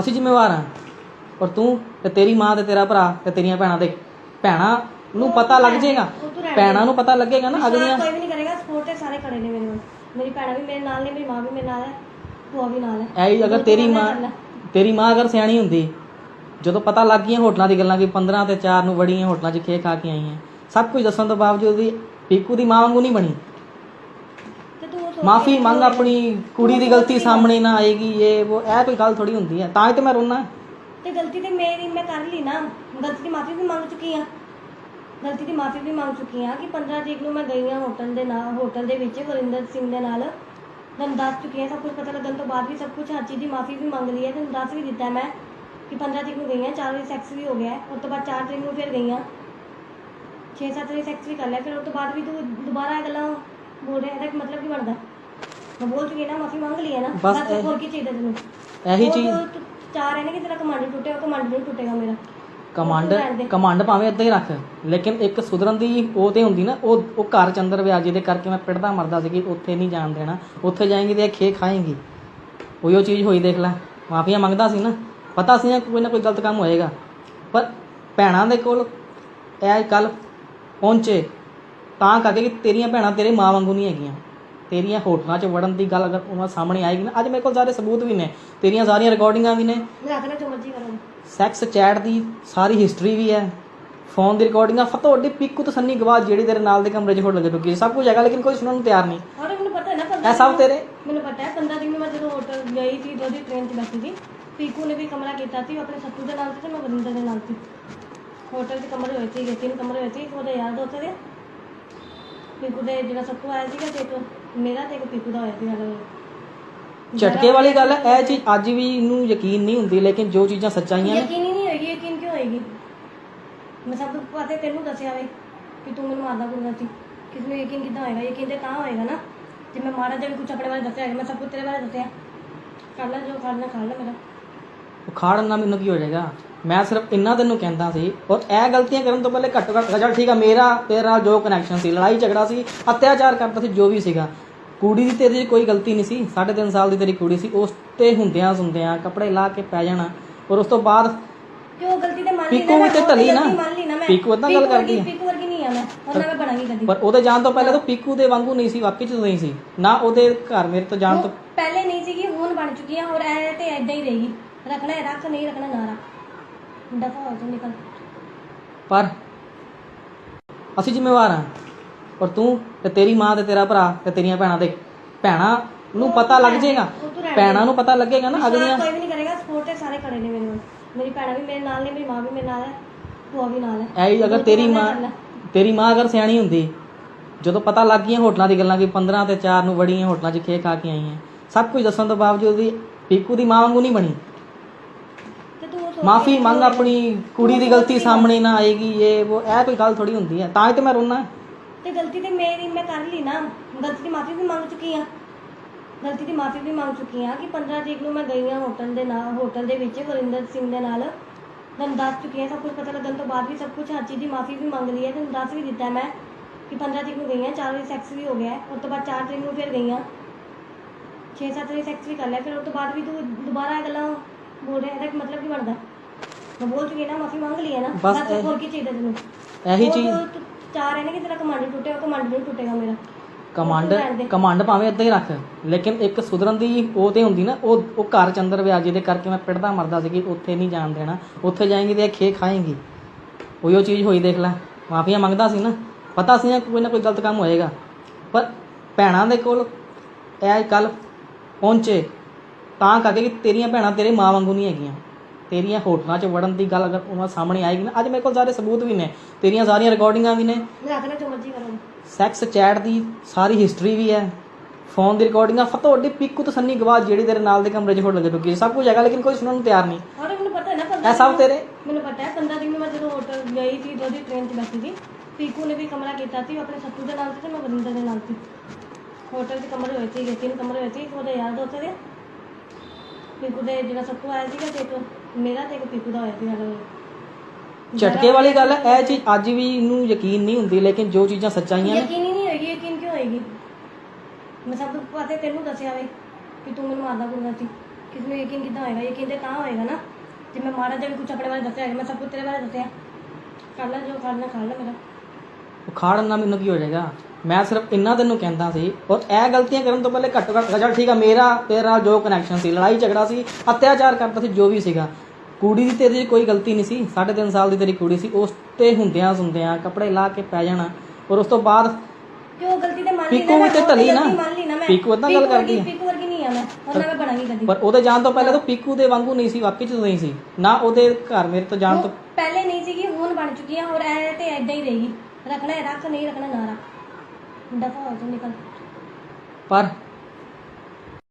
ਅਸੀਂ ਜ਼ਿੰਮੇਵਾਰ ਹਾਂ। ਔਰ ਤੂੰ ਤੇ ਤੇਰੀ ਮਾਂ ਤੇ ਤੇਰਾ ਭਰਾ ਤੇ ਤੇਰੀਆਂ ਭੈਣਾਂ ਦੇ ਭੈਣਾਂ ਨੂੰ ਪਤਾ ਲੱਗ ਜਾਏਗਾ। ਭੈਣਾਂ ਨੂੰ ਪਤਾ ਲੱਗੇਗਾ ਨਾ ਅਗਲੀਆਂ ਕੋਈ ਵੀ ਨਹੀਂ ਕਰੇਗਾ ਸਪੋਰਟ ਤੇ ਸਾਰੇ ਖੜੇ ਨੇ ਮੇਰੇ ਨਾਲ। ਮੇਰੀ ਭੈਣਾਂ ਵੀ ਮੇਰੇ ਨਾਲ ਨੇ ਮੇਰੀ ਮਾਂ ਵੀ ਮੇਰੇ ਨਾਲ ਹੈ ਭੂਆ ਵੀ ਨਾਲ ਹੈ। ਐ ਅਗਰ ਤੇਰੀ ਮਾਂ ਤੇਰੀ ਮਾਂ ਅਗਰ ਸਿਆਣੀ ਹੁੰਦੀ ਜਦੋਂ ਪਤਾ ਲੱਗ ਗਈਆਂ ਹੋਟਲਾਂ ਦੀ ਗੱਲਾਂ ਕਿ 15 ਤੇ 4 ਨੂੰ ਵੜੀਆਂ ਹੋਟਲਾਂ 'ਚ ਖੇ ਖਾ ਕੇ ਆਈਆਂ। ਸਭ ਕੁਝ ਦੱਸਣ ਤੋਂ ਬਾਵਜੂਦ ਵੀ ਪੀਕੂ ਦੀ ਮਾਂ ਵਾਂਗੂ ਨਹੀਂ ਬਣੀ। ਮਾਫੀ ਮੰਗ ਆਪਣੀ ਕੁੜੀ ਦੀ ਗਲਤੀ ਸਾਹਮਣੇ ਨਾ ਆਏਗੀ, ਇਹ ਉਹ ਇਹ ਕੋਈ ਗੱਲ ਥੋੜੀ ਹੁੰਦੀ ਹੈ। ਤਾਂ ਹੀ ਤੇ ਮੈਂ ਰੋਣਾ ਤੇ ਗਲਤੀ ਤੇ ਮੇਰੀ ਮੈਂ ਕਰ ਲਈ ਨਾ। ਗਲਤੀ ਦੀ ਮਾਫੀ ਵੀ ਮੰਗ ਚੁੱਕੀ ਆ ਗਲਤੀ ਦੀ ਮਾਫੀ ਵੀ ਮੰਗ ਚੁੱਕੀ ਆ ਕਿ 15 ਤਰੀਕ ਨੂੰ ਮੈਂ ਗਈ ਆ ਹੋਟਲ ਦੇ ਨਾਲ, ਹੋਟਲ ਦੇ ਵਿੱਚ ਵਰਿੰਦਰ ਸਿੰਘ ਦੇ ਨਾਲ। ਤੁਹਾਨੂੰ ਦੱਸ ਚੁੱਕੀ ਆ ਸਭ ਕੁਝ ਪਤਾ ਲੱਗਣ ਤੋਂ ਬਾਅਦ ਵੀ ਸਭ ਕੁਝ, ਹਰ ਚੀਜ਼ ਦੀ ਮਾਫੀ ਵੀ ਮੰਗ ਲਈ ਹੈ। ਤੁਹਾਨੂੰ ਦੱਸ ਵੀ ਦਿੱਤਾ ਮੈਂ ਕਿ 15 ਤਰੀਕ ਨੂੰ ਗਈ ਆ 4 ਵਜੇ ਸੈਕਸ ਵੀ ਹੋ ਗਿਆ। ਹੈ। ਉਸ ਤੋਂ ਬਾਅਦ 4 ਤਰੀਕ ਨੂੰ ਫਿਰ ਗਈ ਆ 6-7 ਵਜੇ ਸੈਕਸ ਵੀ ਕਰ ਲਿਆ। ਫਿਰ ਉਸ ਤੋਂ ਬਾਅਦ ਵੀ ਤੂੰ ਦੁਬਾਰਾ ਇਹ ਗੱਲਾਂ ਬੋਲ ਰਿਹਾ ਇਹਦਾ ਕੀ ਮਤਲਬ ਕੀ ਬਣਦਾ? ਮੈਂ ਬੋਲ ਚੁੱਕੀ ਹਾਂ ਨਾ ਮਾਫੀ ਮੰਗ ਲਈ ਹੈ ਨਾ ਬਸ ਬਸ ਇਹ- ਹੋਰ ਕੀ ਚਾਹੀਦਾ ਤੈਨੂੰ? ਇਹੀ ਉਹ ਚੀਜ਼ ਜੋ ਤੂੰ ਚਾਹ ਰਹੇ ਨੇ ਕਿ ਤੇਰਾ ਕਮਾਂਡ ਟੁੱਟੇ ਉਹ ਕਮਾਂਡ ਨਹੀਂ ਟੁੱਟੇਗਾ ਮੇਰਾ। ਕਮਾਂਡ ਉਹ ਰਹਿਣ ਦੇ। ਕਮਾਂਡ ਭਾਵੇਂ ਏਦਾਂ ਹੀ ਰੱਖ ਲੇਕਿਨ ਇੱਕ ਸੁਧਰਨ ਦੀ ਉਹ ਤੇ ਹੁੰਦੀ ਨਾ ਉਹ ਉਹ ਘਰ ਚ ਅੰਦਰ ਵਿਆਹ ਜਿਹਦੇ ਕਰਕੇ ਮੈਂ ਪਿੜਦਾ ਮਰਦਾ ਸੀ ਕਿ ਉੱਥੇ ਨਹੀਂ ਜਾਣ ਦੇਣਾ ਉੱਥੇ ਜਾਏਂਗੀ ਤੇ ਇਹ ਖੇ ਖਾਏਂਗੀ। ਉਹੀ ਉਹ ਚੀਜ਼ ਹੋਈ ਦੇਖ ਲੈ ਮਾਫੀਆਂ ਮੰਗਦਾ ਸੀ ਨਾ ਪਤਾ ਸੀ ਨਾ ਕੋਈ ਨਾ ਕੋਈ ਗਲਤ ਕੰਮ ਹੋਏਗਾ। ਪਰ ਭੈਣਾਂ ਦੇ ਕੋਲ ਇਹ ਕੱਲ ਪਹੁੰਚੇ ਤਾਂ ਕਰਕੇ ਕਿ ਤੇਰੀਆਂ ਭੈਣਾਂ ਤੇਰੇ ਮਾਂ ਵਾਂਗੂ ਨਹੀਂ ਹੈਗੀਆਂ। ਤੇਰੀਆਂ ਹੋਟਲਾਂ 'ਚ ਵੜਨ ਦੀ ਗੱਲ ਅਗਰ ਉਹਨਾਂ ਸਾਹਮਣੇ ਆਏਗੀ ਨਾ ਅੱਜ ਮੇਰੇ ਕੋਲ ਸਾਰੇ ਸਬੂਤ ਵੀ ਨੇ ਤੇਰੀਆਂ ਸਾਰੀਆਂ ਰਿਕਾਰਡਿੰਗਾਂ ਵੀ ਨੇ। ਮੈਂ ਆਖਣਾ ਜੋ ਮਰਜ਼ੀ ਕਰੋ। ਸੈਕਸ ਚੈਟ ਦੀ ਸਾਰੀ ਹਿਸਟਰੀ ਵੀ ਹੈ। ਫੋਨ ਦੀ ਰਿਕਾਰਡਿੰਗਾਂ ਫਤੋੜੀ ਪਿੱਕੂ ਤੇ ਸੰਨੀ ਗਵਾਜ ਜਿਹੜੀ ਤੇਰੇ ਨਾਲ ਦੇ ਕਮਰੇ 'ਚ ਹੋਟਲ 'ਚ ਰੁਕੀ ਸਭ ਕੁਝ ਹੈਗਾ ਲੇਕਿਨ ਕੋਈ ਸੁਣਨ ਨੂੰ ਤਿਆਰ ਨਹੀਂ। ਔਰ ਮੈਨੂੰ ਪਤਾ ਹੈ ਨਾ ਇਹ 15 ਸਭ ਤੇਰੇ। ਮੈਨੂੰ ਪਤਾ ਹੈ 15 ਦਿਨ ਮੈਂ ਜਦੋਂ ਹੋਟਲ ਗਈ ਸੀ ਜਦੋਂ ਟ੍ਰੇਨ 'ਚ ਬੈਠੀ ਸੀ ਪੀਕੂ ਨੇ ਵੀ ਕਮਰਾ ਕੀਤਾ ਸੀ ਉਹ ਆਪਣੇ ਸੱਤੂ ਦੇ ਨਾਲ ਸੀ ਤੇ ਮੈਂ ਵਰਿੰਦਰ ਦੇ ਨਾਲ ਸੀ। ਹੋਟਲ 'ਚ ਕਮਰੇ ਹੋਏ ਸੀ ਤਿੰਨ ਕਮਰੇ ਹੋਏ ਸੀ ਉਹਦਾ ਯਾਰ ਦੋਸਤ ਦੇ? ਪੀਕੂ ਦੇ ਜਿਹੜਾ ਸੱਤੂ ਆਇਆ ਸੀਗਾ ਤੇ ਇੱਕ ਮੇਰਾ ਤੇ ਇੱਕ ਪੀਕੂ ਦਾ ਹੋਇਆ ਸੀ ਨਾਲ। ਝਟਕੇ ਵਾਲੀ ਗੱਲ ਹੈ ਇਹ ਚੀਜ਼ ਅੱਜ ਵੀ ਇਹਨੂੰ ਯਕੀਨ ਨਹੀਂ ਹੁੰਦੀ ਲੇਕਿਨ ਜੋ ਚੀਜ਼ਾਂ ਸੱਚਾਈਆਂ ਨੇ ਯਕੀਨ ਹੀ ਨਹੀਂ ਹੋਏਗੀ ਯਕੀਨ ਕਿਉਂ ਹੋਏਗੀ? ਮੈਂ ਸਭ ਤੋਂ ਪਤਾ ਤੈਨੂੰ ਦੱਸਿਆ ਵੇ ਕਿ ਤੂੰ ਮੈਨੂੰ ਮਾਰਦਾ ਗੁੰਦਾ ਸੀ। ਕਿਸ ਨੂੰ ਯਕੀਨ ਕਿੱਦਾਂ ਹੋਏਗਾ? ਯਕੀਨ ਤੇ ਤਾਂ ਹੋਏਗਾ ਨਾ। ਜੇ ਮੈਂ ਮਾੜਾ ਜਿਹਾ ਵੀ ਕੁਝ ਆਪਣੇ ਬਾਰੇ ਦੱਸਿਆ ਮੈਂ ਸਭ ਕੁਝ ਤੇਰੇ ਬਾਰੇ ਦੱਸਿਆ। ਕਰ ਲੈ ਜੋ ਕਰਨਾ ਕਰ ਲੈ ਮੇਰਾ। ਉਖਾੜਨ ਨਾਲ ਮੈਨੂੰ ਕੀ ਹੋ ਜਾਏਗਾ? ਮੈਂ ਸਿਰਫ ਇੰਨਾ ਤੈਨੂੰ ਕਹਿੰਦਾ ਸੀ ਔਰ ਇਹ ਗਲਤੀਆਂ ਕਰਨ ਤੋਂ ਪਹਿਲੇ ਘੱਟੋ ਘੱਟ ਚੱਲ ਠੀਕ ਆ ਮੇਰਾ ਤੇਰੇ ਨਾਲ ਜੋ ਕਨੈਕਸ਼ਨ ਸੀ ਲੜਾਈ ਝਗੜਾ ਸੀ ਅਤਿਆਚਾਰ ਕਰਦਾ ਸੀ ਜੋ ਵੀ ਸੀਗਾ। ਕੁੜੀ ਦੀ ਤੇਰੀ ਕੋਈ ਗਲਤੀ ਨਹੀਂ ਸੀ 3.5 ਸਾਲ ਦੀ ਤੇਰੀ ਕੁੜੀ ਸੀ ਉਸ ਤੇ ਹੁੰਦਿਆਂ ਸੁੰਦਿਆਂ ਕੱਪੜੇ ਲਾ ਕੇ ਪੈ ਜਾਣਾ ਔਰ ਉਸ ਤੋਂ ਬਾਅਦ ਕਿਉਂ ਗਲਤੀ ਤੇ ਮੰਨ ਲਈ ਪੀਕੂ ਵੀ ਤੇ ਢਲੀ ਨਾ। ਪੀਕੂ ਏਦਾਂ ਗੱਲ ਕਰਦੀ ਹੈ। ਪੀਕੂ ਵਰਗੀ ਨਹੀਂ ਆ ਮੈਂ ਉਹਨਾਂ ਮੈਂ ਬਣਾਂਗੀ ਕਦੀ। ਪਰ ਉਹਦੇ ਜਾਣ ਤੋਂ ਪਹਿਲੇ ਤਾਂ ਪੀਕੂ ਦੇ ਵਾਂਗੂ ਨਹੀਂ ਸੀ ਵਾਕਈ ਚ ਨਹੀਂ ਸੀ। ਨਾ ਉਹਦੇ ਘਰ ਮੇਰੇ ਤੋਂ ਜਾਣ ਤੋਂ ਪਹਿਲੇ ਨਹੀਂ ਸੀਗੀ ਹੁਣ ਬਣ ਚੁੱਕੀ ਆ ਔਰ ਐ ਤੇ ਐਦਾਂ ਹੀ ਰਹੇਗੀ। ਰੱਖਣਾ ਹੈ ਰੱਖ ਨਹੀਂ ਰੱਖਣਾ ਨਾ ਰੱਖ। ਦਫਾ ਹੋ ਜਾ ਨਿਕਲ। ਪਰ ਅਸੀਂ ਜ਼ਿੰਮੇਵਾਰ ਹਾਂ। ਔਰ ਤੂੰ ਤੇ ਤੇਰੀ ਮਾਂ ਤੇ ਤੇਰਾ ਭਰਾ ਤੇ ਤੇਰੀਆਂ ਭੈਣਾਂ ਦੇ ਭੈਣਾਂ ਨੂੰ ਪਤਾ ਲੱਗ ਜਾਏਗਾ। ਉਹ ਤੂੰ ਰਹਿਣ ਭੈਣਾਂ ਨੂੰ ਪਤਾ ਲੱਗੇਗਾ ਨਾ ਅਗਲੀਆਂ। ਕੋਈ ਵੀ ਨਹੀਂ ਕਰੇਗਾ ਸਪੋਰਟ ਤੇ ਸਾਰੇ ਖੜੇ ਨੇ ਮੇਰੇ ਨਾਲ। ਮੇਰੀ ਭੈਣਾਂ ਵੀ ਮੇਰੇ ਨਾਲ ਨੇ ਮੇਰੀ ਮਾਂ ਵੀ ਮੇਰੇ ਨਾਲ ਹੈ ਭੂਆ ਵੀ ਨਾਲ ਹੈ। ਐ ਅਗਰ ਤੇਰੀ ਮਾਂ ਤੇਰੀ ਮਾਂ ਅਗਰ ਸਿਆਣੀ ਹੁੰਦੀ ਜਦੋਂ ਪਤਾ ਲੱਗ ਗਈਆਂ ਹੋਟਲਾਂ ਦੀ ਗੱਲਾਂ ਕਿ 15 ਤੇ 4 ਨੂੰ ਵੜੀਆਂ ਹੋਟਲਾਂ 'ਚ ਖੇ ਖਾ ਕੇ ਆਈਆਂ। ਸਭ ਕੁਝ ਦੱਸਣ ਤੋਂ ਬਾਵਜੂਦ ਵੀ ਪੀਕੂ ਦੀ ਮਾਂ ਵਾਂਗੂ ਨਹੀਂ ਬਣੀ। ਮਾਫੀ ਮੰਗ ਆਪਣੀ ਕੁੜੀ ਦੀ ਗਲਤੀ ਸਾਹਮਣੇ ਨਾ ਆਏਗੀ, ਇਹ ਉਹ ਇਹ ਕੋਈ ਗੱਲ ਥੋੜੀ ਹੁੰਦੀ ਹੈ। ਤਾਂ ਹੀ ਤੇ ਮੈਂ ਰੋਣਾ ਤੇ ਗਲਤੀ ਤੇ ਮੇਰੀ ਮੈਂ ਕਰ ਲਈ ਨਾ। ਗਲਤੀ ਦੀ ਮਾਫੀ ਵੀ ਮੰਗ ਚੁੱਕੀ ਆ ਗਲਤੀ ਦੀ ਮਾਫੀ ਵੀ ਮੰਗ ਚੁੱਕੀ ਆ ਕਿ 15 ਤਰੀਕ ਨੂੰ ਮੈਂ ਗਈ ਆ ਹੋਟਲ ਦੇ ਨਾਲ, ਹੋਟਲ ਦੇ ਵਿੱਚ ਵਰਿੰਦਰ ਸਿੰਘ ਦੇ ਨਾਲ। ਤੁਹਾਨੂੰ ਦੱਸ ਚੁੱਕੀ ਆ ਸਭ ਕੁਝ ਪਤਾ ਲੱਗਣ ਤੋਂ ਬਾਅਦ ਵੀ ਸਭ ਕੁਝ, ਹਰ ਚੀਜ਼ ਦੀ ਮਾਫੀ ਵੀ ਮੰਗ ਲਈ ਹੈ। ਤੁਹਾਨੂੰ ਦੱਸ ਵੀ ਦਿੱਤਾ ਮੈਂ ਕਿ 15 ਤਰੀਕ ਨੂੰ ਗਈ ਆ 4 ਵਜੇ ਸੈਕਸ ਵੀ ਹੋ ਗਿਆ। ਉਸ ਤੋਂ ਬਾਅਦ 4 ਤਰੀਕ ਨੂੰ ਫਿਰ ਗਈ ਆ 6-7 ਵਜੇ ਸੈਕਸ ਵੀ ਕਰ ਲਿਆ। ਫਿਰ ਉਸ ਤੋਂ ਬਾਅਦ ਵੀ ਤੂੰ ਦੁਬਾਰਾ ਇਹ ਗੱਲਾਂ ਬੋਲ ਰਿਹਾ ਇਹਦਾ ਮਤਲਬ ਕੀ ਬਣਦਾ? ਮੈਂ ਬੋਲ ਚੁੱਕੀ ਨਾ ਮਾਫੀ ਮੰਗ ਲਈ ਹੈ ਨਾ। ਬਸ ਹੋਰ ਕੀ ਚਾਹੀਦਾ ਤੈਨੂੰ? ਇਹੀ ਚੀਜ਼ ਤੂੰ ਚਾਹ ਰਹੇ ਨੇ ਕਿ ਤੇਰਾ ਕਮਾਂਡ ਟੁੱਟੇ ਉਹ ਕਮਾਂਡ ਨਹੀਂ ਟੁੱਟੇਗਾ ਮੇਰਾ। ਕਮਾਂਡ ਉਹ ਰਹਿਣ ਦੇ। ਕਮਾਂਡ ਭਾਵੇਂ ਏਦਾਂ ਹੀ ਰੱਖ ਲੇਕਿਨ ਇੱਕ ਸੁਧਰਨ ਦੀ ਉਹ ਤੇ ਹੁੰਦੀ ਨਾ ਉਹ ਉਹ ਘਰ ਚ ਅੰਦਰ ਜਿਹਦੇ ਕਰਕੇ ਮੈਂ ਪਿੜਦਾ ਮਰਦਾ ਸੀ ਕਿ ਉੱਥੇ ਨਹੀਂ ਜਾਣ ਦੇਣਾ। ਉੱਥੇ ਜਾਏਂਗੀ ਤੇ ਇਹ ਖੇ ਖਾਏਂਗੀ। ਉਹੀ ਉਹ ਚੀਜ਼ ਹੋਈ ਦੇਖ ਲੈ। ਮਾਫੀਆਂ ਮੰਗਦਾ ਸੀ ਨਾ। ਪਤਾ ਸੀ ਨਾ ਕੋਈ ਨਾ ਕੋਈ ਗਲਤ ਕੰਮ ਹੋਏਗਾ। ਪਰ ਭੈਣਾਂ ਦੇ ਕੋਲ ਇਹ ਕੱਲ ਪਹੁੰਚੇ। ਤਾਂ ਕਰਕੇ ਕਿ ਤੇਰੀਆਂ ਭੈਣਾਂ ਤੇਰੇ ਮਾਂ ਵਾਂਗੂ ਨਹੀਂ ਹੈਗੀਆਂ। ਤੇਰੀਆਂ ਹੋਟਲਾਂ 'ਚ ਵੜਨ ਦੀ ਗੱਲ ਅਗਰ ਉਹਨਾਂ ਸਾਹਮਣੇ ਆਏਗੀ ਨਾ ਅੱਜ ਮੇਰੇ ਕੋਲ ਸਾਰੇ ਸਬੂਤ ਵੀ ਨੇ ਤੇਰੀਆਂ ਸਾਰੀਆਂ ਰਿਕਾਰਡਿੰਗਾਂ ਵੀ ਨੇ। ਮੈਂ ਆਖਣਾ ਜੋ ਮਰਜ਼ੀ ਕਰੋ। ਸੈਕਸ ਚੈਟ ਦੀ ਸਾਰੀ ਹਿਸਟਰੀ ਵੀ ਹੈ। ਫੋਨ ਦੀ ਰਿਕਾਰਡਿੰਗਾਂ ਫਤੋੜੀ ਪਿੱਕੂ ਤੇ ਸੰਨੀ ਗਵਾਜ ਜਿਹੜੀ ਤੇਰੇ ਨਾਲ ਦੇ ਕਮਰੇ 'ਚ ਹੋਟਲ 'ਚ ਰੁਕੀ ਸਭ ਕੁਝ ਹੈਗਾ ਲੇਕਿਨ ਕੋਈ ਸੁਣਨ ਨੂੰ ਤਿਆਰ ਨਹੀਂ। ਔਰ ਮੈਨੂੰ ਪਤਾ ਹੈ ਨਾ 15 ਇਹ ਸਭ ਤੇਰੇ? ਮੈਨੂੰ ਪਤਾ ਹੈ 15 ਦਿਨ ਮੈਂ ਜਦੋਂ ਹੋਟਲ ਗਈ ਸੀ ਜਦੋਂ ਟ੍ਰੇਨ 'ਚ ਬੈਠੀ ਸੀ ਪੀਕੂ ਨੇ ਵੀ ਕਮਰਾ ਕੀਤਾ ਸੀ ਆਪਣੇ ਸੱਤੂ ਦੇ ਨਾਲ ਸੀ ਤੇ ਮੈਂ ਵਰਿੰਦਰ ਦੇ ਨਾਲ ਸੀ। ਹੋਟਲ 'ਚ ਕਮਰੇ ਹੋਏ ਸੀ ਤਿੰਨ ਕਮਰੇ ਹੋਏ ਸੀ ਉਹਦਾ ਯਾਰ ਦੋਸਤ ਦੇ। ਪੀਕੂ ਦੇ ਜਿਹੜਾ ਸੱਤੂ ਆਇਆ ਸੀਗਾ ਤੇ ਇੱਕ ਮੇਰਾ ਤੇ ਇੱਕ ਪੀਕੂ ਦਾ ਹੋਇਆ ਸੀ ਨਾਲ। ਝਟਕੇ ਵਾਲੀ ਗੱਲ ਹੈ ਇਹ ਚੀਜ਼ ਅੱਜ ਵੀ ਇਹਨੂੰ ਯਕੀਨ ਨਹੀਂ ਹੁੰਦੀ ਲੇਕਿਨ ਜੋ ਚੀਜ਼ਾਂ ਸੱਚਾਈਆਂ ਨੇ ਯਕੀਨ ਹੀ ਨਹੀਂ ਹੋਏਗੀ ਯਕੀਨ ਕਿਉਂ ਹੋਏਗੀ? ਮੈਂ ਸਭ ਤੋਂ ਪਤਾ ਤੈਨੂੰ ਦੱਸਿਆ ਵੇ ਕਿ ਤੂੰ ਮੈਨੂੰ ਮਾਰਦਾ ਗੁੰਦਾ ਸੀ। ਕਿਸ ਨੂੰ ਯਕੀਨ ਕਿੱਦਾਂ ਹੋਏਗਾ? ਯਕੀਨ ਤੇ ਤਾਂ ਹੋਏਗਾ ਨਾ। ਜੇ ਮੈਂ ਮਾੜਾ ਜਿਹਾ ਵੀ ਕੁਝ ਆਪਣੇ ਬਾਰੇ ਦੱਸਿਆ ਮੈਂ ਸਭ ਕੁਝ ਤੇਰੇ ਬਾਰੇ ਦੱਸਿਆ। ਕਰ ਲੈ ਜੋ ਕਰਨਾ ਕਰ ਲੈ ਮੇਰਾ। ਉਹ ਖਾੜਨ ਨਾਲ ਮੈਨੂੰ ਕੀ ਹੋ ਜਾਏਗਾ? ਮੈਂ ਸਿਰਫ ਇੰਨਾ ਤੈਨੂੰ ਕਹਿੰਦਾ ਸੀ ਔਰ ਇਹ ਗਲਤੀਆਂ ਕਰਨ ਤੋਂ ਪਹਿਲੇ ਘੱਟੋ ਘੱਟ ਚੱਲ ਠੀਕ ਆ ਮੇਰਾ ਤੇਰਾ ਜੋ ਕਨੈਕਸ਼ਨ ਸੀ ਲੜਾਈ ਝਗੜਾ ਸੀ ਅਤਿਆਚਾਰ ਕਰਦਾ ਸੀ ਜੋ ਵੀ ਸੀਗਾ। ਕੁੜੀ ਦੀ ਤੇਰੀ ਕੋਈ ਗਲਤੀ ਨਹੀਂ ਸੀ ਸਾਢੇ ਤਿੰਨ ਸਾਲ ਦੀ ਤੇਰੀ ਕੁੜੀ ਸੀ ਉਸ ਤੇ ਹੁੰਦਿਆਂ ਸੁੰਦਿਆਂ ਕੱਪੜੇ ਲਾ ਕੇ ਪੈ ਜਾਣਾ ਔਰ ਉਸ ਤੋਂ ਬਾਅਦ ਕਿਉਂ ਗਲਤੀ ਤੇ ਮੰਨ ਲਈ ਪੀਕੂ ਵੀ ਤੇ ਢਲੀ ਨਾ। ਪੀਕੂ ਏਦਾਂ ਗੱਲ ਕਰਦੀ ਹੈ। ਪੀਕੂ ਵਰਗੀ ਨਹੀਂ ਆ ਮੈਂ ਉਹਨਾਂ ਮੈਂ ਬਣਾਂਗੀ ਕਦੀ। ਪਰ ਉਹਦੇ ਜਾਣ ਤੋਂ ਪਹਿਲੇ ਤਾਂ ਪੀਕੂ ਦੇ ਵਾਂਗੂ ਨਹੀਂ ਸੀ ਵਾਕਈ ਚ ਨਹੀਂ ਸੀ ਨਾ ਉਹਦੇ ਘਰ ਮੇਰੇ ਤੋਂ ਜਾਣ ਤੋਂ ਪਹਿਲੇ ਨਹੀਂ ਸੀਗੀ ਹੁਣ ਬਣ ਚੁੱਕੀ ਆ ਔਰ ਐ ਤੇ ਐਦਾਂ ਹੀ ਰਹੇਗੀ। ਰੱਖਣਾ ਰੱਖ ਨਹੀਂ ਰੱਖਣਾ ਨਾ ਰੱਖ। ਦਫਾ ਹੋ ਜਾ ਨਿਕਲ। ਪਰ